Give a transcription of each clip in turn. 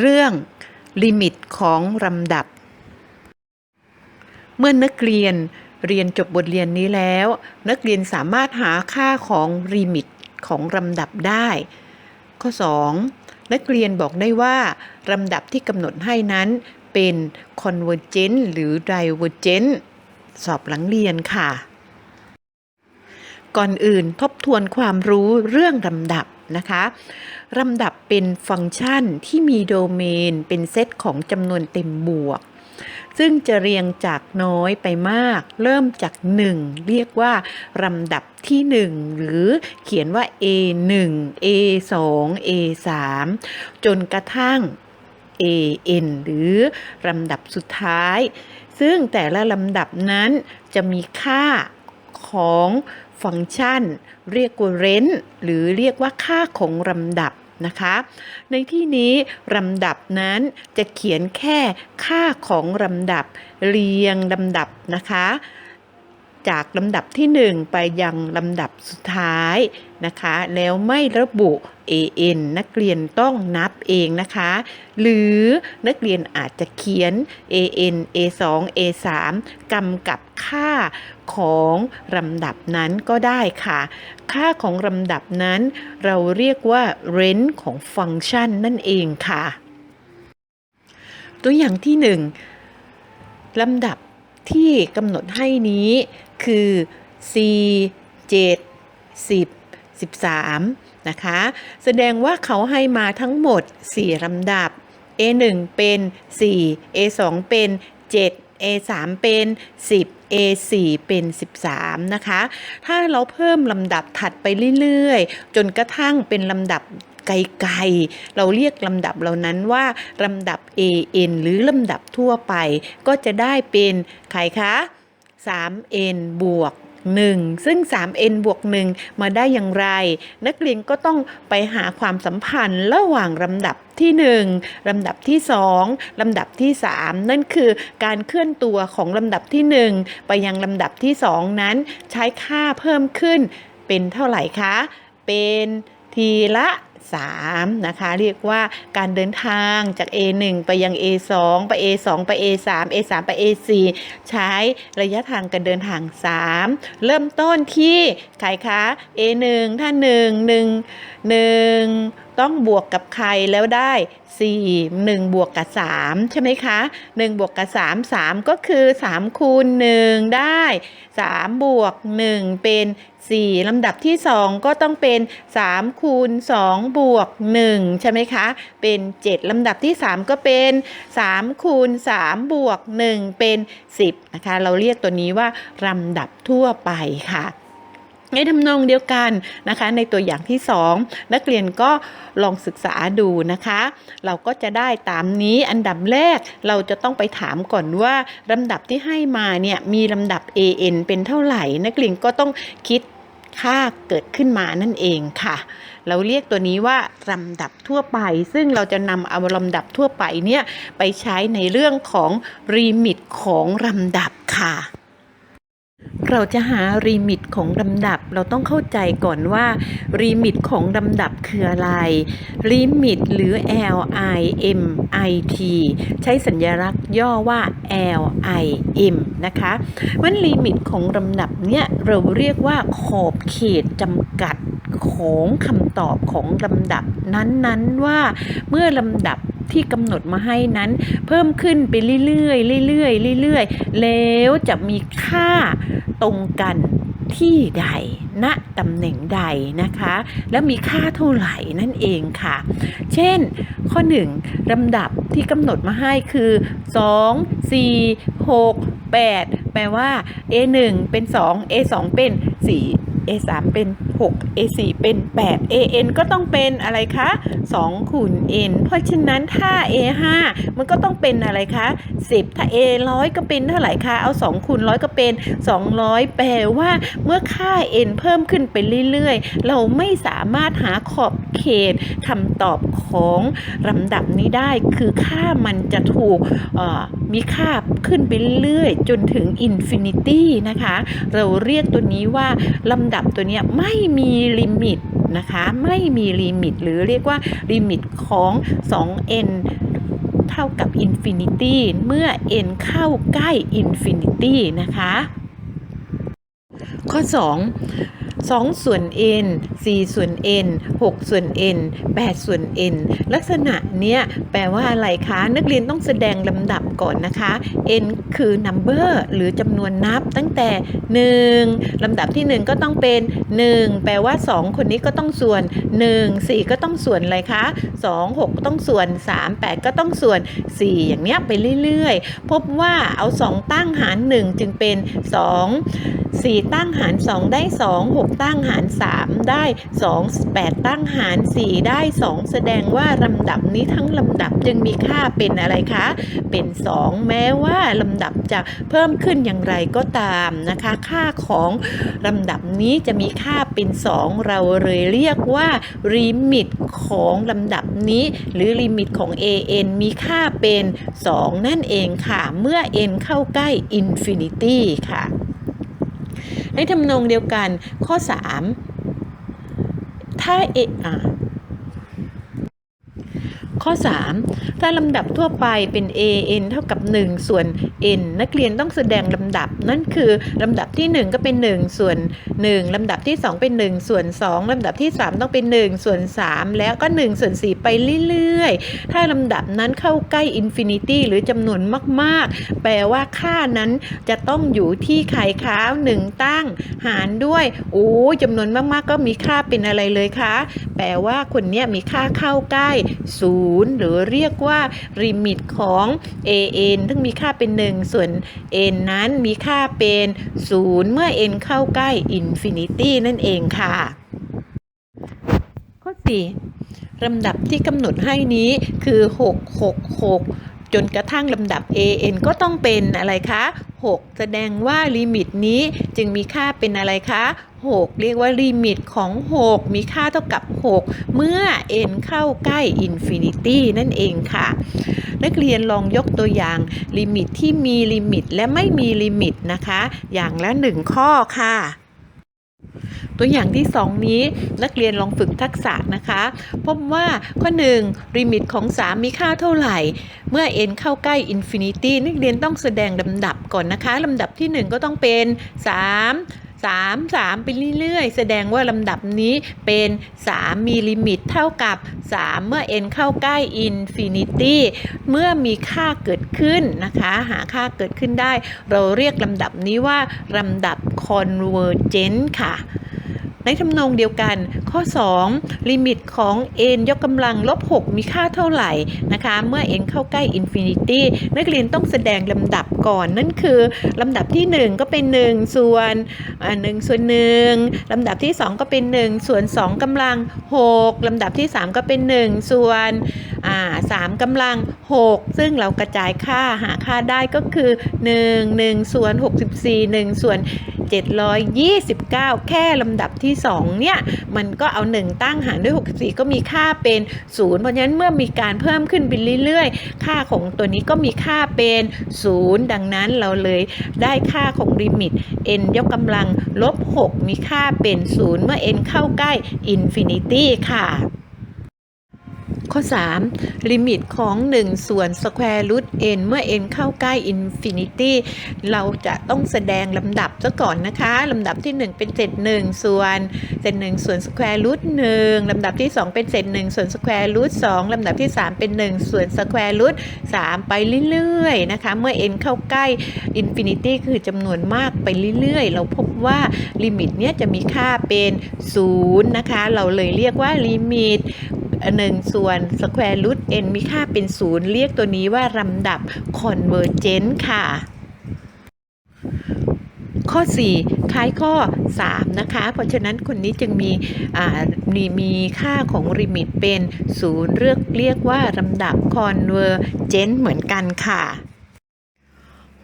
เรื่องลิมิตของลำดับ เมื่อนักเรียนเรียนจบบทเรียนนี้แล้ว นักเรียนสามารถหาค่าของลิมิตของลำดับได้ ข้อ 2 นักเรียนบอกได้ว่าลำดับที่กำหนดให้นั้นเป็น convergent หรือ divergent สอบหลังเรียนค่ะ ก่อนอื่นทบทวนความรู้เรื่องลำดับ นะคะลำดับเป็นฟังก์ชันที่มีโดเมน เป็นเซตของจำนวนเต็มบวก ซึ่งจะเรียงจากน้อยไปมาก เริ่มจาก 1 เรียกว่าลำดับที่ 1 หรือเขียนว่า A 1 A 2 A 3จนกระทั่ง A N หรือลำดับสุดท้าย ซึ่งแต่ละลำดับนั้นจะมีค่าของ ฟังก์ชัน เรียกว่าเรนหรือเรียกว่าค่าของลำดับนะคะ ในที่นี้ลำดับนั้นจะเขียนแค่ค่าของลำดับเรียงลำดับนะคะ จากลำดับที่ 1 ไปยังลำดับสุดท้ายนะคะ แล้วไม่ระบุ AN นักเรียนต้องนับเองนะคะ หรือนักเรียนอาจจะเขียน AN A2 A3 กำกับค่าของลำดับนั้นก็ได้ค่ะ ค่าของลำดับนั้น เราเรียกว่า range ของฟังก์ชันนั่นเองค่ะ ตัวอย่างที่ 1ลำดับที่กำหนดให้นี้ คือ 4 7 10 13 นะคะ แสดงว่าเขาให้มาทั้งหมด 4ลำดับ A1 เป็น 4 A2 เป็น 7 A3 เป็น 10 A4 เป็น 13 นะคะ ถ้าเราเพิ่มลำดับถัดไปเรื่อยๆ จนกระทั่งเป็นลำดับไกลๆ เราเรียกลำดับเหล่านั้นว่าลำดับ AN หรือลำดับทั่วไป ก็จะได้เป็นใครคะ 3n บวก1 ซึ่ง 3n บวก 1 มาได้อย่างไร นักเรียนก็ต้องไปหาความสัมพันธ์ระหว่างลำดับที่ 1 ลำดับที่ 2 ลำดับที่ 3 นั่นคือการเคลื่อนตัวของลำดับที่ 1 ไปยังลำดับที่ 2 นั้นใช้ค่าเพิ่มขึ้นเป็นเท่าไหร่คะ เป็น ทีละ3นะคะเรียกว่าการเดินทางจาก A1 ไปยัง A2 ไป A2 ไป A3 A3 ไป A4 ใช้ระยะทางการเดินทาง 3 เริ่มต้นที่ใครคะ A1 ถ้า 1 1 1 ต้องบวกกับใครแล้วได้ 4 1 บวกกับ 3 ใช่ไหมคะ 1 บวกกับ 3 3 ก็คือ 3 คูณ 1 ได้ 3 บวก 1 เป็น 4 ลำดับที่ 2 ก็ต้องเป็น 3 คูณ 2 บวก 1 ใช่ไหมคะ เป็น 7 ลำดับที่ 3 ก็เป็น 3 คูณ 3 บวก 1 เป็น 10 นะคะ เราเรียกตัวนี้ว่าลำดับทั่วไปค่ะ ในทำนองเดียวกันนะคะในตัวอย่างที่ 2 นักเรียนก็ลองศึกษาดูนะคะ เราก็จะได้ตามนี้อันดับแรกเราจะต้องไปถามก่อนว่าลำดับที่ให้มาเนี่ยมีลำดับ AN เป็นเท่าไหร่ นักเรียนก็ต้องคิดค่าเกิดขึ้นมานั่นเองค่ะ เราเรียกตัวนี้ว่าลำดับทั่วไป ซึ่งเราจะนำเอาลำดับทั่วไปเนี่ยไปใช้ในเรื่องของรีมิตของลำดับค่ะ เราจะหารีมิตของลำดับ เราต้องเข้าใจก่อนว่ารีมิตของลำดับคืออะไรรีมิตหรือ L I M I T ใช้สัญลักษณ์ย่อว่า L I M นะคะมันลิมิตของลำดับเนี่ยเราเรียกว่าขอบเขตจำกัดของคำตอบของลำดับนั้นๆว่าเมื่อลำดับ ที่กำหนดมาให้นั้น เพิ่มขึ้นไปเรื่อยๆเรื่อยๆเรื่อยๆแล้วจะมีค่าตรงกันที่ใด ณ ตำแหน่งใดนะคะ แล้วมีค่าเท่าไหร่นั่นเองค่ะ เช่น ข้อ 1 ลำดับที่กำหนดมาให้คือ 2 4 6 8 แปลว่า A1 เป็น 2 A2 เป็น 4 A3 เป็น6 A4 เป็น 8 AN ก็ต้องเป็นอะไรคะ2คูณ n เพราะฉะนั้นถ้า A5 มันก็ต้องเป็นอะไรคะ 10 ถ้า A ร้อยก็เป็นเท่าไหร่คะเอา 2 คูณร้อยก็เป็น 200 แปลว่าเมื่อค่า n เพิ่มขึ้นไปเรื่อยๆ เราไม่สามารถหาขอบเขตคำตอบของลำดับนี้ได้ คือค่ามันจะถูกมีค่าขึ้นไปเรื่อยๆจนถึงอินฟินิตี้นะคะ เราเรียกตัวนี้ว่าลำดับตัวนี้ไม่มีลิมิตนะคะไม่มีลิมิตหรือเรียกว่าลิมิตของ 2n เท่ากับอินฟินิตี้เมื่อ n เข้าใกล้อินฟินิตี้นะคะ ข้อ 2 2 ส่วน n 4ส่วน n 6ส่วน n 8ส่วน n ลักษณะเนี้ยแปลว่าอะไรคะ นักเรียนต้องแสดงลำดับก่อนนะคะ n คือ number หรือจำนวนนับตั้งแต่ 1ลำดับที่ 1 ก็ต้องเป็น 1 แปลว่า 2 คนนี้ก็ต้องส่วน 1 4 ก็ต้องส่วนอะไรคะ 2 6 ต้องส่วน 3 8 ก็ต้องส่วน 4 อย่างเนี้ยไปเรื่อยๆ พบว่าเอา 2 ตั้งหาร 1 จึงเป็น 2 4 ตั้งหาร 2 ได้ 2 6 ตั้งหาร 3 ได้2 8 ตั้งหาร 4 ได้ 2 แสดงว่าลำดับนี้ทั้งลำดับจึงมีค่าเป็นอะไรคะ เป็น 2 แม้ว่าลำดับจะเพิ่มขึ้นอย่างไรก็ตามนะคะ ค่าของลำดับนี้จะมีค่าเป็น 2 เราเลยเรียกว่าลิมิตของลำดับนี้ หรือลิมิตของ an มีค่าเป็น 2 นั่นเองค่ะ เมื่อ n เข้าใกล้ infinity ค่ะ ในทำนองเดียวกันข้อ 3 ถ้าเออะ ข้อ 3 ถ้าลำดับทั่วไปเป็น a n เท่ากับ 1 ส่วน n นักเรียนต้องแสดงลำดับ นั่นคือลำดับที่ 1 ก็เป็น 1 ส่วน 1 ลำดับที่ 2 เป็น 1 ส่วน 2 ลำดับที่ 3 ต้องเป็น 1 ส่วน 3 แล้วก็ 1 ส่วน 4 ไปเรื่อยๆ ถ้าลำดับนั้นเข้าใกล้อินฟินิตี้หรือจำนวนมากๆ แปลว่าค่านั้นจะต้องอยู่ที่ไข่ขาว1ตั้งหารด้วยโอ้จำนวนมากๆ ก็มีค่าเป็นอะไรเลยคะ แปลว่าคนนี้มีค่าเข้าใกล้0หรือเรียกว่าลิมิตของ an ซึ่งมีค่าเป็น 1 ส่วน n นั้นมีค่าเป็น 0 เมื่อ n เข้าใกล้อินฟินิตี้นั่นเองค่ะ ข้อ 4ลำดับที่กำหนดให้นี้คือ 6 6 6 จนกระทั่งลำดับ an ก็ต้องเป็นอะไรคะ 6 แสดงว่าลิมิตนี้จึงมีค่าเป็นอะไรคะ 6 เรียกว่าลิมิตของ 6 มีค่าเท่ากับ 6 เมื่อ n เข้าใกล้ infinity นั่นเองค่ะ นักเรียนลองยกตัวอย่างลิมิตที่มีลิมิตและไม่มีลิมิตนะคะ อย่างละ 1 ข้อค่ะ ตัวอย่างที่ 2 นี้นักเรียนลองฝึกทักษะนะคะ พบว่าข้อ1ลิมิตของ 3 มีค่าเท่าไหร่ เมื่อ n เข้าใกล้ infinity นักเรียนต้องแสดงลำดับก่อนนะคะลำดับที่ 1 ก็ต้องเป็น 3 3 3 ไปเรื่อยๆ แสดงว่าลำดับนี้เป็น 3 มีลิมิตเท่ากับ 3 เมื่อ n เข้าใกล้ infinity เมื่อมีค่าเกิดขึ้นนะคะ หาค่าเกิดขึ้นได้ เราเรียกลำดับนี้ว่าลำดับ convergent ค่ะ ในทำนองเดียวกัน ข้อ 2 ลิมิตของ n ยกกำลังลบ 6 มีค่าเท่าไหร่นะคะ เมื่อ n เข้าใกล้อินฟินิตี้นักเรียนต้องแสดงลำดับก่อน นั่นคือลำดับที่ 1 ก็เป็น 1 ส่วนอ่า1ส่วน1ลำดับที่ 2 ก็เป็น 1 ส่วน 2กำลัง 6ลำดับที่ 3 ก็เป็น 1 ส่วน อ่า3กำลัง 6 ซึ่งเรากระจายค่าหาค่าได้ก็คือ 1 1 ส่วน 64 1 ส่วน 729 แค่ลำดับที่ 2 เนี่ย มันก็เอา 1 ตั้งหารด้วย 64 ก็มีค่าเป็น 0 เพราะฉะนั้นเมื่อมีการเพิ่มขึ้นไปเรื่อยๆ ค่าของตัวนี้ก็มีค่าเป็น 0 ดังนั้นเราเลยได้ค่าของลิมิต n ยกกำลังลบ 6 มีค่าเป็น 0 เมื่อ n เข้าใกล้ infinity ค่ะ ข้อ 3 ลิมิตของ 1 ส่วน square root n เมื่อ n เข้าใกล้ infinity เราจะต้องแสดงลำดับซะก่อนนะคะลำดับที่ 1 เป็นเศษ1ส่วนเศษ1ส่วน square root 1ลำดับที่ 2 เป็นเศษ1ส่วน square root 2ลำดับที่ 3 เป็น 1 ส่วน square root 3ไปเรื่อยๆนะคะเมื่อ n เข้าใกล้ infinity คือจำนวนมากไปเรื่อยๆ เราพบว่าลิมิตเนี้ยจะมีค่าเป็น0นะคะเราเลยเรียกว่าลิมิต หนึ่งส่วน square root n มีค่าเป็น0เรียกตัวนี้ว่าลำดับ convergent ค่ะข้อ 4 คล้ายข้อ 3 นะคะ เพราะฉะนั้นคนนี้จึงมีมีมีค่าของลิมิตเป็น 0 เรียกเรียกว่าลำดับ convergent เหมือนกันค่ะ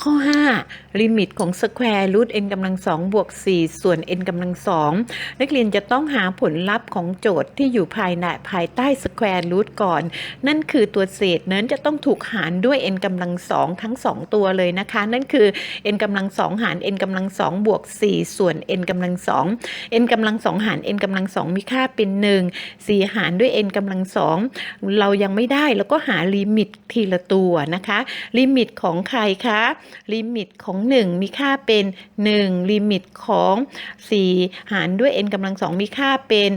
ข้อ 5 ลิมิตของ square root n กำลัง2บวก 4 ส่วน n กำลัง2นักเรียนจะต้องหาผลลัพธ์ของโจทย์ที่อยู่ภายในภายใต้ square root ก่อน นั่นคือตัวเศษนั้นจะต้องถูกหารด้วย n กำลัง2ทั้ง 2 ตัวเลยนะคะ นั่นคือ n กำลัง2หาร n กำลัง2บวก 4 ส่วน n กำลัง2 n กำลัง2หาร n กำลัง2มีค่าเป็น 1 4 หารด้วย n กำลัง2เรายังไม่ได้แล้วก็หาลิมิตทีละตัวนะคะ ลิมิตของใครคะลิมิตของ 1 มีค่าเป็น 1 ลิมิตของ 4 หารด้วย n กำลัง2มีค่าเป็น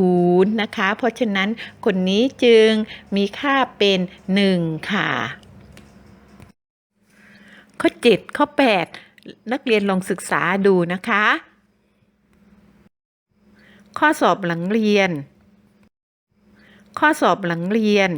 0 นะคะ เพราะฉะนั้นคนนี้จึงมีค่าเป็น 1 ค่ะ ข้อ 7 ข้อ 8 นักเรียนลองศึกษาดูนะคะ ข้อสอบหลังเรียน ข้อสอบหลังเรียน